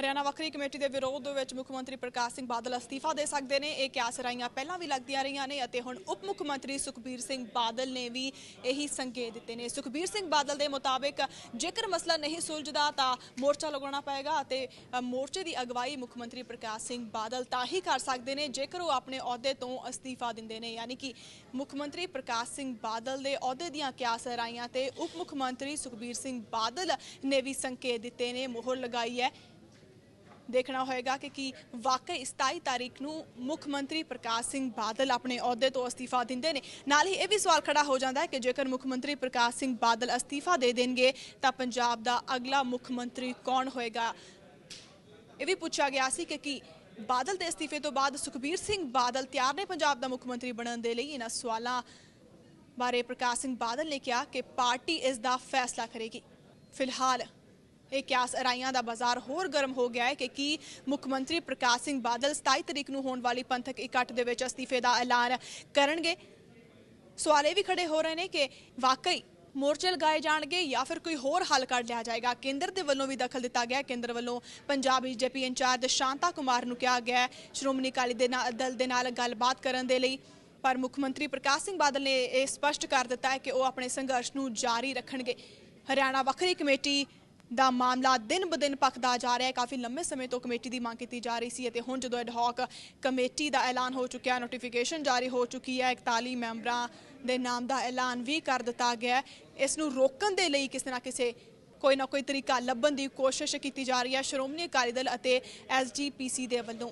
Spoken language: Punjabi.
ਹਰਿਆਣਾ ਵੱਖਰੀ ਕਮੇਟੀ ਦੇ ਵਿਰੋਧ ਦੇ ਵਿੱਚ ਮੁੱਖ ਮੰਤਰੀ ਪ੍ਰਕਾਸ਼ ਸਿੰਘ ਬਾਦਲ ਅਸਤੀਫਾ ਦੇ ਸਕਦੇ ਨੇ। ਇਹ ਕਿਆਸ ਰਾਈਆਂ ਪਹਿਲਾਂ ਵੀ ਲੱਗਦੀਆਂ ਰਹੀਆਂ ਨੇ ਅਤੇ ਹੁਣ ਉਪ ਮੁੱਖ ਮੰਤਰੀ ਸੁਖਬੀਰ ਸਿੰਘ ਬਾਦਲ ਨੇ ਵੀ ਇਹੀ ਸੰਕੇਤ ਦਿੱਤੇ ਨੇ। ਸੁਖਬੀਰ ਸਿੰਘ ਬਾਦਲ ਦੇ ਮੁਤਾਬਿਕ ਜੇਕਰ ਮਸਲਾ ਨਹੀਂ ਸੁਲਝਦਾ ਤਾਂ ਮੋਰਚਾ ਲਗਾਉਣਾ ਪਏਗਾ ਅਤੇ ਮੋਰਚੇ ਦੀ ਅਗਵਾਈ ਮੁੱਖ ਮੰਤਰੀ ਪ੍ਰਕਾਸ਼ ਸਿੰਘ ਬਾਦਲ ਤਾਂ ਹੀ ਕਰ ਸਕਦੇ ਨੇ ਜੇਕਰ ਉਹ ਆਪਣੇ ਅਹੁਦੇ ਤੋਂ ਅਸਤੀਫਾ ਦਿੰਦੇ ਨੇ। ਯਾਨੀ ਕਿ ਮੁੱਖ ਮੰਤਰੀ ਪ੍ਰਕਾਸ਼ ਸਿੰਘ ਬਾਦਲ ਦੇ ਅਹੁਦੇ ਦੀਆਂ ਕਿਆਸ ਰਾਈਆਂ ਤੇ ਉਪ ਮੁੱਖ ਮੰਤਰੀ ਸੁਖਬੀਰ ਸਿੰਘ ਬਾਦਲ ਨੇ ਵੀ ਸੰਕੇਤ ਦਿੱਤੇ ਨੇ, ਮੋਹਰ ਲਗਾਈ ਹੈ। ਦੇਖਣਾ ਹੋਏਗਾ ਕਿ ਕੀ ਵਾਕਈ 27 ਤਾਰੀਖ ਨੂੰ ਮੁੱਖ ਮੰਤਰੀ ਪ੍ਰਕਾਸ਼ ਸਿੰਘ ਬਾਦਲ ਆਪਣੇ ਅਹੁਦੇ ਤੋਂ ਅਸਤੀਫਾ ਦਿੰਦੇ ਨੇ। ਨਾਲ ਹੀ ਇਹ ਵੀ ਸਵਾਲ ਖੜਾ ਹੋ ਜਾਂਦਾ ਹੈ ਕਿ ਜੇਕਰ ਮੁੱਖ ਮੰਤਰੀ ਪ੍ਰਕਾਸ਼ ਸਿੰਘ ਬਾਦਲ ਅਸਤੀਫਾ ਦੇ ਦੇਣਗੇ, ਤਾਂ ਪੰਜਾਬ ਦਾ ਅਗਲਾ ਮੁੱਖ ਮੰਤਰੀ ਕੌਣ ਹੋਏਗਾ? ਇਹ ਵੀ ਪੁੱਛਿਆ ਗਿਆ ਸੀ ਕਿ ਕੀ ਬਾਦਲ ਦੇ ਅਸਤੀਫੇ ਤੋਂ ਬਾਅਦ ਸੁਖਬੀਰ ਸਿੰਘ ਬਾਦਲ ਤਿਆਰ ਨੇ ਪੰਜਾਬ ਦਾ ਮੁੱਖ ਮੰਤਰੀ ਬਣਨ ਦੇ ਲਈ? ਇਹਨਾਂ ਸਵਾਲਾਂ ਬਾਰੇ ਪ੍ਰਕਾਸ਼ ਸਿੰਘ ਬਾਦਲ ਨੇ ਕਿਹਾ ਕਿ ਪਾਰਟੀ ਇਸ ਦਾ ਫੈਸਲਾ ਕਰੇਗੀ। ਫਿਲਹਾਲ ਇਹ ਕਿਆਸ ਅਰਾਈਆਂ ਦਾ ਬਾਜ਼ਾਰ ਹੋਰ ਗਰਮ ਹੋ ਗਿਆ ਹੈ ਕਿ ਕੀ ਮੁੱਖ ਮੰਤਰੀ ਪ੍ਰਕਾਸ਼ ਸਿੰਘ ਬਾਦਲ 27 ਤਰੀਕ ਨੂੰ ਹੋਣ ਵਾਲੀ ਪੰਥਕ ਇਕੱਠ ਦੇ ਵਿੱਚ ਅਸਤੀਫੇ ਦਾ ਐਲਾਨ ਕਰਨਗੇ। ਸਵਾਲ ਇਹ ਵੀ ਖੜੇ ਹੋ ਰਹੇ ਨੇ ਕਿ ਵਾਕਈ ਮੋਰਚੇ ਲਗਾਏ ਜਾਣਗੇ ਜਾਂ ਫਿਰ ਕੋਈ ਹੋਰ ਹੱਲ ਕੱਢ ਲਿਆ ਜਾਏਗਾ? ਕੇਂਦਰ ਦੇ ਵੱਲੋਂ ਵੀ ਦਖਲ ਦਿੱਤਾ ਗਿਆ ਕੇਂਦਰ ਵੱਲੋਂ Punjab BJP in charge Shanta Kumar ਨੂੰ ਕਿਹਾ ਗਿਆ ਸ਼੍ਰੋਮਣੀ ਅਕਾਲੀ ਦੇ ਨਾਲ ਦਲ ਦੇ ਨਾਲ ਗੱਲਬਾਤ ਕਰਨ ਦੇ ਲਈ। ਪਰ ਮੁੱਖ ਮੰਤਰੀ ਪ੍ਰਕਾਸ਼ ਸਿੰਘ ਬਾਦਲ ਨੇ ਇਹ ਸਪਸ਼ਟ ਕਰ ਦਿੱਤਾ ਹੈ ਕਿ ਉਹ ਆਪਣੇ ਸੰਘਰਸ਼ ਨੂੰ ਜਾਰੀ ਰੱਖਣਗੇ। ਹਰਿਆਣਾ ਵੱਖਰੀ ਕਮੇਟੀ ਦਾ ਮਾਮਲਾ ਦਿਨ ਬਦਿਨ ਪੱਕਦਾ ਜਾ ਰਿਹਾ ਹੈ। ਕਾਫੀ ਲੰਮੇ ਸਮੇਂ ਤੋਂ ਕਮੇਟੀ ਦੀ ਮੰਗ ਕੀਤੀ ਜਾ ਰਹੀ ਸੀ ਅਤੇ ਹੁਣ ਜਦੋਂ ਐਡਹੌਕ ਕਮੇਟੀ ਦਾ ਐਲਾਨ ਹੋ ਚੁੱਕਿਆ ਨੋਟੀਫਿਕੇਸ਼ਨ ਜਾਰੀ ਹੋ ਚੁੱਕੀ ਹੈ 41 ਮੈਂਬਰਾਂ ਦੇ ਨਾਮ ਦਾ ਐਲਾਨ ਵੀ ਕਰ ਦਿੱਤਾ ਗਿਆ ਇਸ ਨੂੰ ਰੋਕਣ ਦੇ ਲਈ ਕਿਸੇ ਨਾ ਕਿਸੇ ਕੋਈ ਨਾ ਕੋਈ ਤਰੀਕਾ ਲੱਭਣ ਦੀ ਕੋਸ਼ਿਸ਼ ਕੀਤੀ ਜਾ ਰਹੀ ਹੈ। ਸ਼੍ਰੋਮਣੀ ਅਕਾਲੀ ਦਲ ਅਤੇ ਐਸਜੀਪੀਸੀ ਦੇ ਵੱਲੋਂ